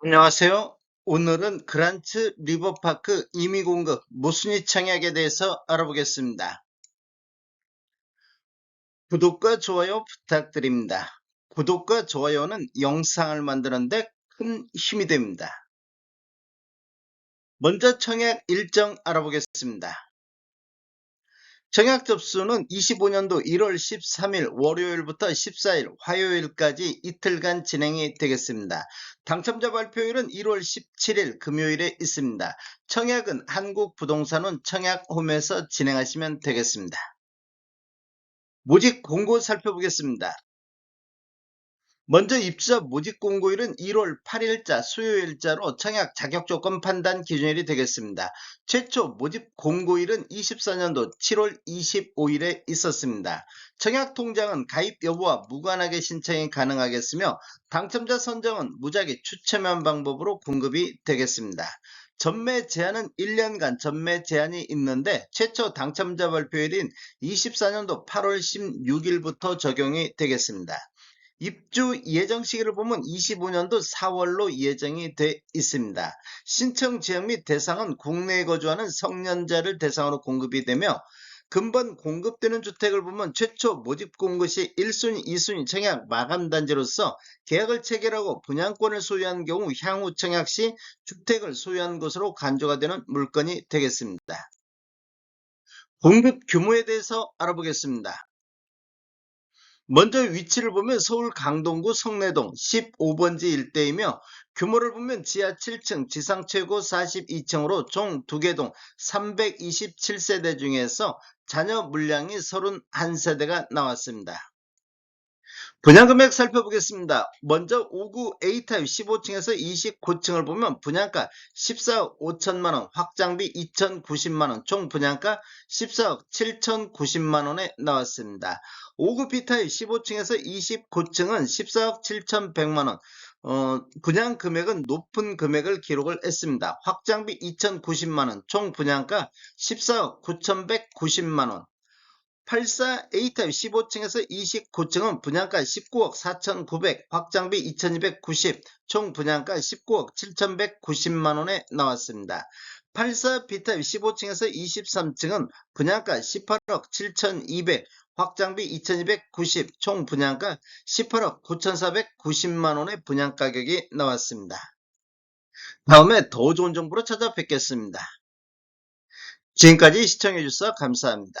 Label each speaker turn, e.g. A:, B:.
A: 안녕하세요. 오늘은 그란츠 리버파크 임의공급 모순위 청약에 대해서 알아보겠습니다. 구독과 좋아요 부탁드립니다. 구독과 좋아요는 영상을 만드는데 큰 힘이 됩니다. 먼저 청약 일정 알아보겠습니다. 청약 접수는 25년도 1월 13일 월요일부터 14일 화요일까지 이틀간 진행이 되겠습니다. 당첨자 발표일은 1월 17일 금요일에 있습니다. 청약은 한국부동산원 청약홈에서 진행하시면 되겠습니다. 모집 공고 살펴보겠습니다. 먼저 입주자 모집 공고일은 1월 8일자 수요일자로 청약 자격 조건 판단 기준일이 되겠습니다. 최초 모집 공고일은 24년도 7월 25일에 있었습니다. 청약 통장은 가입 여부와 무관하게 신청이 가능하겠으며 당첨자 선정은 무작위 추첨한 방법으로 공급이 되겠습니다. 전매 제한은 1년간 전매 제한이 있는데 최초 당첨자 발표일인 24년도 8월 16일부터 적용이 되겠습니다. 입주 예정 시기를 보면 25년도 4월로 예정이 돼 있습니다. 신청 지역 및 대상은 국내에 거주하는 성년자를 대상으로 공급이 되며 근본 공급되는 주택을 보면 최초 모집 공고 시 1순위, 2순위 청약 마감 단지로서 계약을 체결하고 분양권을 소유한 경우 향후 청약 시 주택을 소유한 것으로 간주가 되는 물건이 되겠습니다. 공급 규모에 대해서 알아보겠습니다. 먼저 위치를 보면 서울 강동구 성내동 15번지 일대이며 규모를 보면 지하 7층 지상 최고 42층으로 총 2개 동 327세대 중에서 자녀 물량이 31세대가 나왔습니다. 분양 금액 살펴보겠습니다. 먼저 5구 A타입 15층에서 29층을 보면 분양가 14억 5천만원, 확장비 2,090만원, 총 분양가 14억 7,090만원에 나왔습니다. 5구 B타입 15층에서 29층은 14억 7,100만원, 어, 분양 금액은 높은 금액을 기록을 했습니다. 확장비 2,090만원, 총 분양가 14억 9,190만원. 84 A타입 15층에서 29층은 분양가 19억 4,900, 확장비 2,290, 총 분양가 19억 7,190만원에 나왔습니다. 84 B타입 15층에서 23층은 분양가 18억 7,200, 확장비 2,290, 총 분양가 18억 9,490만원의 분양가격이 나왔습니다. 다음에 더 좋은 정보로 찾아뵙겠습니다. 지금까지 시청해주셔서 감사합니다.